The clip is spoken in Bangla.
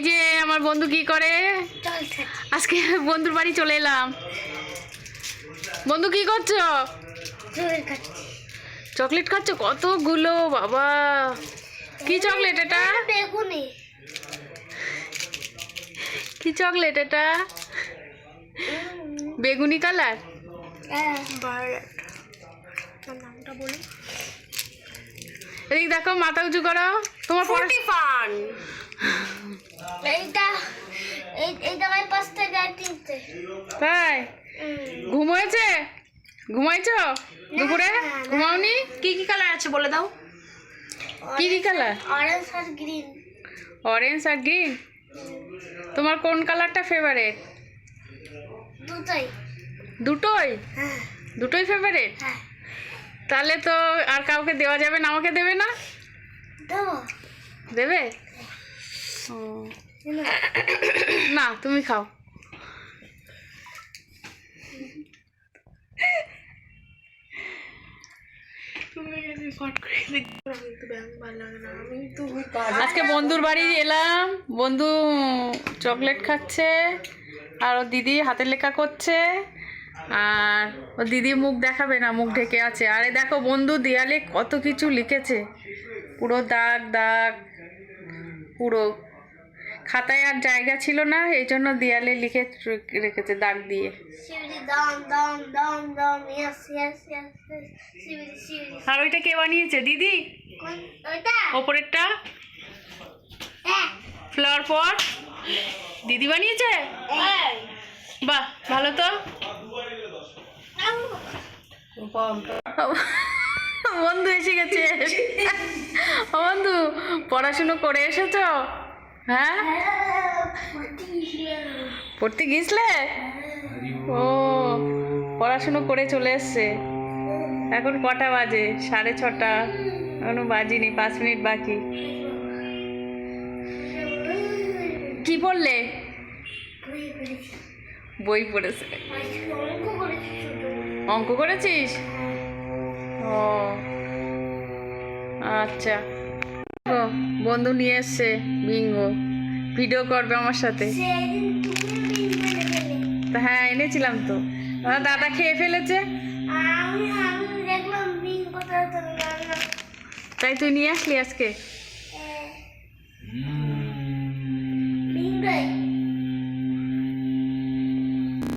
এই যে আমার বন্ধু কি করে? আজকে বন্ধুর বাড়ি চলে এলাম। বন্ধু কি করছ? চকলেট খাচ্ছ। কতগুলো বাবা। কি চকলেট এটা? কি চকলেট এটা? বেগুনি কালার? হ্যাঁ। নামটা বলি। এদিক দেখো মাথা উঁচু করো। তোমার ফান। এইটা তাই? ঘুম হয়েছে ঘুমাইছো? দুপুরে। ঘুমাওনি? কি কি কালার আছে বলে দাও। কি কি কালার? অরেঞ্জ আর গ্রিন অরেঞ্জ আর গ্রিন তোমার কোন কালারটা ফেভারেট দুটোই। দুটোই? হ্যাঁ। দুটোই ফেভারেট হ্যাঁ। তাহলে তো আর কাউকে দেওয়া যাবে না আমাকে দেবে না? দেবে? না তুমি খাও। আজকে বন্ধুর বাড়ি এলাম। বন্ধু চকলেট খাচ্ছে আর ও দিদি হাতের লেখা করছে আর ও দিদি মুখ দেখাবে না মুখ ঢেকে আছে। আরে দেখো বন্ধু দেয়ালে কত কিছু লিখেছে। পুরো দাগ দাগ পুরো খাতায় আর জায়গা ছিল না এই জন্য দেয়ালে লিখে রেখেছে দাগ দিয়ে। আর ওইটা কে বানিয়েছে? দিদি? ওপরেরটা? হ্যাঁ। ফ্লাওয়ার পট দিদি বানিয়েছে? হ্যাঁ। বাহ ভালো তো। বন্ধু এসে গেছে। বন্ধু পড়াশুনো করে এসেছ? হ্যাঁ? পড়তে গিয়েছিলে? ও, পড়াশুনো করে চলে এসছে। এখন কটা বাজে? সাড়ে ছটা। এখনও বাজিনি, পাঁচ মিনিট বাকি। কি পড়লে? বই পড়েছে। অঙ্ক করেছিস? ও আচ্ছা। বন্ধু নিয়ে এসছে বিঙ্গো। ভিডিও করবে আমার সাথে। হ্যাঁ এনেছিলাম তো। দাদা খেয়ে ফেলেছে। তাই তুই নিয়ে আসলি আজকে? বিল